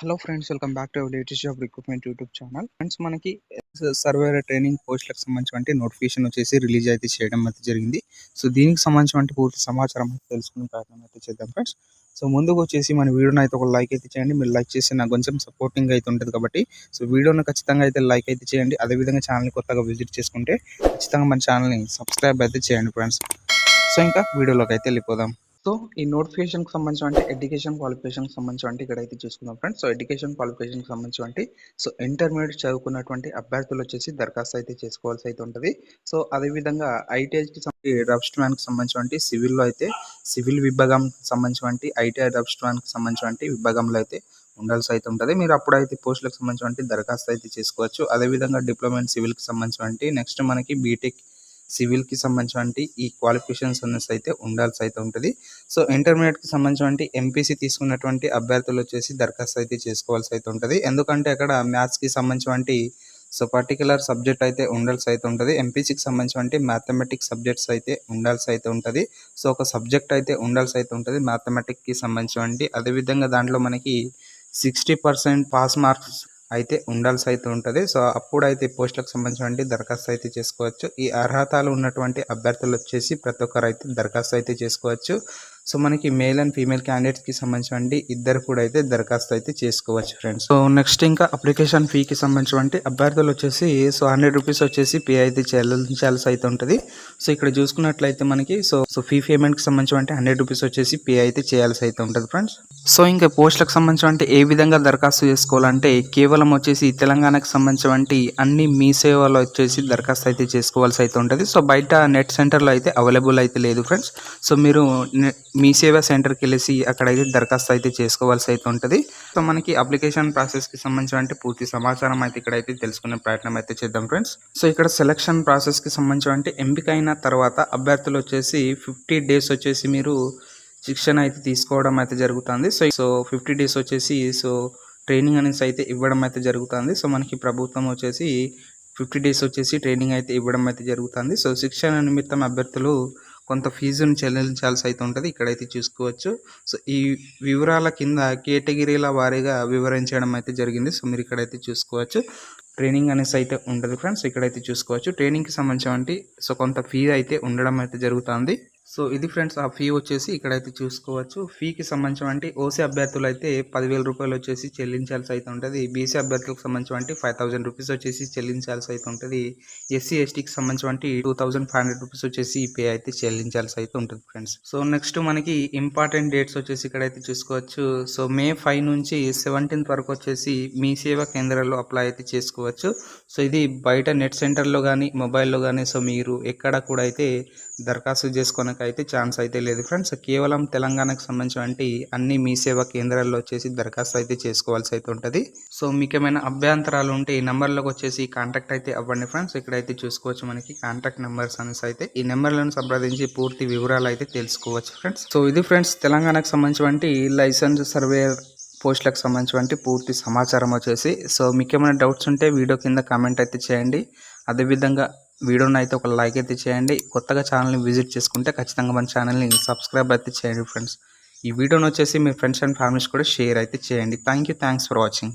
Hello friends welcome back to latest job recruitment YouTube channel friends మనకి surveyor training పోస్టులకు సంబంధించిన notification వచ్చేసి release అయితే చేయడం అయితే జరిగింది. సో దీనికి సంబంధించిన పూర్తి సమాచారం అయితే తెలుసుకునే ప్రయత్నం అయితే చేద్దాం ఫ్రెండ్స్ సో ముందుకు వచ్చేసి మన వీడియోని అయితే ఒక లైక్ అయితే చేయండి. మీరు లైక్ చేసి నాకు కొంచెం సపోర్టింగ్ అయితే ఉంటుంది కాబట్టి. సో వీడియోని ఖచ్చితంగా అయితే లైక్ అయితే చేయండి. అదేవిధంగా ఛానల్ని కొత్తగా విజిట్ చేసుకుంటే ఖచ్చితంగా మన ఛానల్ని సబ్స్క్రైబ్ అయితే చేయండి ఫ్రెండ్స్ సో ఇంకా వీడియోలోకి అయితే వెళ్ళిపోదాం. సో ఈ నోటిఫికేషన్కి సంబంధించి అంటే ఎడ్యుకేషన్ క్వాలిఫికేషన్కి సంబంధించి అంటే ఇక్కడైతే చూసుకుందాం ఫ్రెండ్స్. సో ఎడ్యుకేషన్ క్వాలిఫికేషన్కి సంబంధించి సో ఇంటర్మీడియట్ చదువుకున్నటువంటి అభ్యర్థులు వచ్చేసి దరఖాస్తు అయితే చేసుకోవాల్సి అయితే ఉంటుంది. సో అదేవిధంగా ఐటీఐకి రబ్స్ట్ మ్యాన్కి సంబంధించి సివిల్లో అయితే సివిల్ విభాగం సంబంధించి ఐటీఐ రబ్స్ట్ మ్యాన్కి సంబంధించి విభాగంలో అయితే ఉండాల్సి అయితే ఉంటుంది. మీరు అప్పుడైతే పోస్టులకు సంబంధించి దరఖాస్తు అయితే చేసుకోవచ్చు. అదేవిధంగా డిప్లొమా సివిల్ సివిల్కి సంబంధించి నెక్స్ట్ మనకి బీటెక్ సివిల్కి సంబంధించినటువంటి ఈ క్వాలిఫికేషన్స్ అనేసి అయితే ఉండాల్సి అయితే ఉంటుంది. సో ఇంటర్మీడియట్కి సంబంధించినటువంటి ఎంపీసీ తీసుకున్నటువంటి అభ్యర్థులు వచ్చేసి దరఖాస్తు అయితే చేసుకోవాల్సి అయితే ఉంటుంది. ఎందుకంటే అక్కడ మ్యాథ్స్కి సంబంధించినటువంటి సో పర్టికులర్ సబ్జెక్ట్ అయితే ఉండాల్సి అయితే ఉంటుంది. ఎంపీసీకి సంబంధించినటువంటి మ్యాథమెటిక్స్ సబ్జెక్ట్స్ అయితే ఉండాల్సి అయితే ఉంటుంది. సో ఒక సబ్జెక్ట్ అయితే ఉండాల్సి అయితే ఉంటుంది మ్యాథమెటిక్కి సంబంధించినటువంటి. అదేవిధంగా దాంట్లో మనకి సిక్స్టీ పర్సెంట్ పాస్ మార్క్స్ అయితే ఉండాల్సి అయితే ఉంటుంది. సో అప్పుడైతే పోస్టులకు సంబంధించినటువంటి దరఖాస్తు అయితే చేసుకోవచ్చు. ఈ అర్హతలు ఉన్నటువంటి అభ్యర్థులు వచ్చేసి ప్రతి ఒక్కరు అయితే దరఖాస్తు అయితే చేసుకోవచ్చు. సో మనకి మేల్ అండ్ ఫీమేల్ క్యాండిడేట్స్కి సంబంధించి ఇద్దరు కూడా అయితే దరఖాస్తు అయితే చేసుకోవచ్చు ఫ్రెండ్స్ సో నెక్స్ట్ ఇంకా అప్లికేషన్ ఫీకి సంబంధించి అభ్యర్థులు వచ్చేసి సో హండ్రెడ్ రూపీస్ వచ్చేసి పే అయితే చెల్లించాల్సి అయితే ఉంటుంది. సో ఇక్కడ చూసుకున్నట్లయితే మనకి సో సో ఫీ పేమెంట్కి సంబంధించి హండ్రెడ్ రూపీస్ వచ్చేసి పే అయితే చేయాల్సి అయితే ఉంటుంది ఫ్రెండ్స్ సో ఇంకా పోస్టులకు సంబంధించి ఏ విధంగా దరఖాస్తు చేసుకోవాలంటే కేవలం వచ్చేసి తెలంగాణకు సంబంధించి అన్ని మీ సేవలో వచ్చేసి దరఖాస్తు అయితే చేసుకోవాల్సి అయితే ఉంటుంది. సో బయట నెట్ సెంటర్లో అయితే అవైలబుల్ అయితే లేదు ఫ్రెండ్స్ సో మీరు మీ సేవా సెంటర్కి వెళ్ళేసి అక్కడైతే దరఖాస్తు అయితే చేసుకోవాల్సి అయితే ఉంటుంది. సో మనకి అప్లికేషన్ ప్రాసెస్కి సంబంధించిన పూర్తి సమాచారం అయితే ఇక్కడైతే తెలుసుకునే ప్రయత్నం అయితే చేద్దాం ఫ్రెండ్స్. సో ఇక్కడ సెలక్షన్ ప్రాసెస్కి సంబంధించిన ఎంపిక అయిన తర్వాత అభ్యర్థులు వచ్చేసి ఫిఫ్టీ డేస్ వచ్చేసి మీరు శిక్షణ అయితే తీసుకోవడం అయితే జరుగుతుంది. సో సో ఫిఫ్టీ డేస్ వచ్చేసి సో ట్రైనింగ్ అనేసి అయితే ఇవ్వడం అయితే జరుగుతుంది. సో మనకి ప్రభుత్వం వచ్చేసి ఫిఫ్టీ డేస్ వచ్చేసి ట్రైనింగ్ అయితే ఇవ్వడం అయితే జరుగుతుంది. సో శిక్షణ నిమిత్తం అభ్యర్థులు కొంత ఫీజును చెల్లించాల్సి అయితే ఉంటుంది. ఇక్కడైతే చూసుకోవచ్చు. సో ఈ వివరాల కింద కేటగిరీల వారీగా వివరించడం అయితే జరిగింది. సో మీరు ఇక్కడైతే చూసుకోవచ్చు. ట్రైనింగ్ అనేసి అయితే ఉంటుంది ఫ్రెండ్స్. ఇక్కడైతే చూసుకోవచ్చు. ట్రైనింగ్కి సంబంధించి సో కొంత ఫీ అయితే ఉండడం అయితే జరుగుతుంది. సో ఇది ఫ్రెండ్స్ ఆ ఫీ వచ్చేసి ఇక్కడైతే చూసుకోవచ్చు. ఫీకి సంబంధించి ఓసీ అభ్యర్థులు అయితే పదివేల రూపాయలు వచ్చేసి చెల్లించాల్సి అయితే ఉంటుంది. బీసీ అభ్యర్థులకు సంబంధించి ఫైవ్ థౌసండ్ రూపీస్ వచ్చేసి చెల్లించాల్సి అయితే ఉంటుంది. ఎస్సీ ఎస్టీకి సంబంధించి two thousand five hundred rupees వచ్చేసి పే అయితే చెల్లించాల్సి అయితే ఉంటుంది ఫ్రెండ్స్. సో నెక్స్ట్ మనకి ఇంపార్టెంట్ డేట్స్ వచ్చేసి ఇక్కడైతే చూసుకోవచ్చు. సో మే ఫైవ్ నుంచి సెవెంటీన్త్ వరకు వచ్చేసి మీ సేవా కేంద్రాల్లో అప్లై అయితే చేసుకోవచ్చు. సో ఇది బయట నెట్ సెంటర్లో కానీ మొబైల్లో కానీ సో మీరు ఎక్కడ కూడా అయితే దరఖాస్తు చేసుకొని అయితే ఛాన్స్ అయితే లేదు. ఫ్రెండ్స్ కేవలం తెలంగాణకు సంబంధించినటువంటి అన్ని మీ సేవా కేంద్రాల్లో వచ్చేసి దరఖాస్తు అయితే చేసుకోవాల్సి అయితే ఉంటుంది. సో మీకు ఏమైనా అభ్యంతరాలు ఉంటే ఈ నెంబర్లోకి వచ్చేసి కాంటాక్ట్ అయితే అవ్వండి ఫ్రెండ్స్ ఇక్కడైతే చూసుకోవచ్చు మనకి కాంటాక్ట్ నెంబర్స్ అనేసి అయితే. ఈ నెంబర్లను సంప్రదించి పూర్తి వివరాలు అయితే తెలుసుకోవచ్చు ఫ్రెండ్స్ సో ఇది ఫ్రెండ్స్ తెలంగాణకు సంబంధించినటువంటి లైసెన్స్ సర్వేయర్ పోస్టులకు సంబంధించినటువంటి పూర్తి సమాచారం వచ్చేసి. సో మీకు ఏమైనా డౌట్స్ ఉంటే వీడియో కింద కామెంట్ అయితే చేయండి. అదేవిధంగా వీడియోని అయితే ఒక లైక్ అయితే చేయండి. కొత్తగా ఛానల్ని విజిట్ చేసుకుంటే ఖచ్చితంగా మన ఛానల్ని సబ్స్క్రైబ్ అయితే చేయండి ఫ్రెండ్స్. ఈ వీడియోని వచ్చేసి మీ ఫ్రెండ్స్ అండ్ ఫ్యామిలీస్ కూడా షేర్ అయితే చేయండి. Thank you. Thanks for watching.